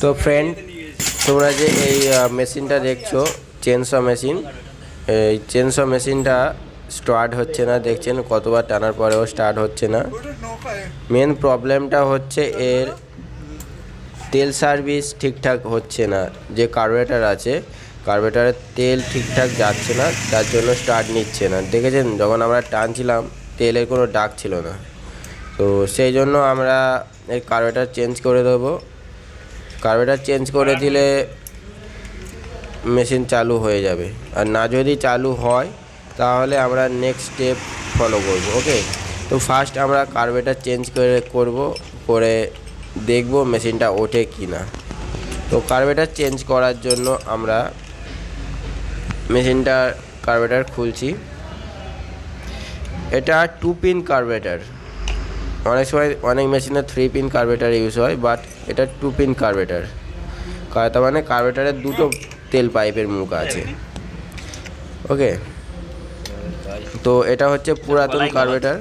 তো ফ্রেন্ড তোমরা যে এই মেশিনটা দেখছ চেনস মেশিন এই চেনস মেশিনটা স্টার্ট হচ্ছে না, দেখছেন কতবার টানার পরেও স্টার্ট হচ্ছে না। মেন প্রবলেমটা হচ্ছে এর তেল সার্ভিস ঠিকঠাক হচ্ছে না, যে কার্বোরেটার আছে কার্বোরেটারের তেল ঠিকঠাক যাচ্ছে না, তার জন্য স্টার্ট নিচ্ছে না। দেখেছেন, যখন আমরা টানছিলাম, তেলের কোনো ডাক ছিল না। তো সেই জন্য আমরা এই কার্বোরেটার চেঞ্জ করে দেবো। কার্বোরেটার চেঞ্জ করে দিলে মেশিন চালু হয়ে যাবে। আর না যদি চালু হয়, তাহলে আমরা নেক্সট স্টেপ ফলো করব ওকে তো ফার্স্ট আমরা কার্বোরেটার চেঞ্জ করে করব, করে দেখব মেশিনটা ওঠে কি না তো কার্বোরেটার চেঞ্জ করার জন্য আমরা মেশিনটা কার্বোরেটার খুলছি। এটা টু পিন কার্বোরেটার অনেক সময় অনেক মেশিনে থ্রি পিন কার্বোরেটার ইউজ হয় বাট এটা টু পিন কার্বোরেটার তার মানে কার্বোরেটারের দুটো তেল পাইপের মুখ আছে। ওকে তো এটা হচ্ছে পুরাতন কার্বোরেটার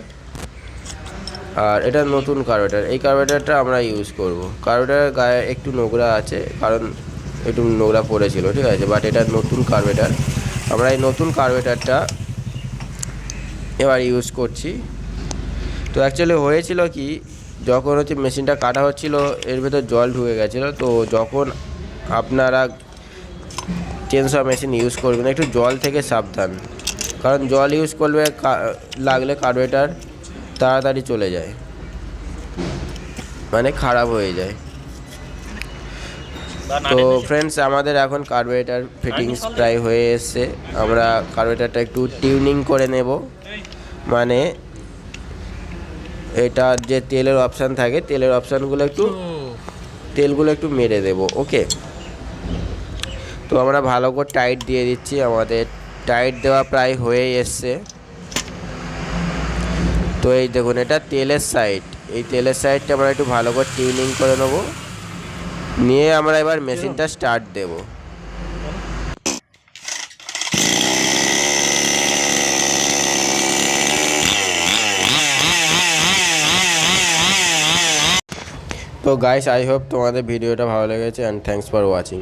আর এটা নতুন কার্বোরেটার এই কার্বোরেটারটা আমরা ইউজ করব। কার্বোরেটারের গায়ে একটু নোংরা আছে, কারণ একটু নোংরা পড়েছিল, ঠিক আছে? বাট এটা নতুন কার্বোরেটার আমরা এই নতুন কার্বোরেটারটা এবার ইউজ করছি। তো অ্যাকচুয়ালি হয়েছিল কি যখন হচ্ছে মেশিনটা কাটা হচ্ছিল এর ভেতর জল ঢুকে গেছিল তো যখন আপনারা চেনসা মেশিন ইউজ করবেন একটু জল থেকে সাবধান। কারণ জল ইউজ করলে লাগলে কার্বোরেটার তাড়াতাড়ি চলে যায়। মানে খারাপ হয়ে যায়। তো ফ্রেন্ডস আমাদের এখন কার্বোরেটার ফিটিংস প্রায় হয়ে এসছে। আমরা কার্বোরেটারটা একটু টিউনিং করে নেব। মানে এটা যে তেলের অপশান থাকে, তেলের অপশানগুলো একটু তেলগুলো একটু মেরে দেব ওকে তো আমরা ভালো করে টাইট দিয়ে দিচ্ছি, আমাদের টাইট দেওয়া প্রায় হয়ে এসছে। তো এই দেখুন, এটা তেলের সাইড এই তেলের সাইডটা আমরা একটু ভালো করে টিউনিং করে নেব। নিয়ে আমরা এবার মেশিনটা স্টার্ট দেব। তো গাইস আই হোপ তোমাদের ভিডিওটা ভালো লেগেছে অ্যান্ড থ্যাংকস ফর ওয়াচিং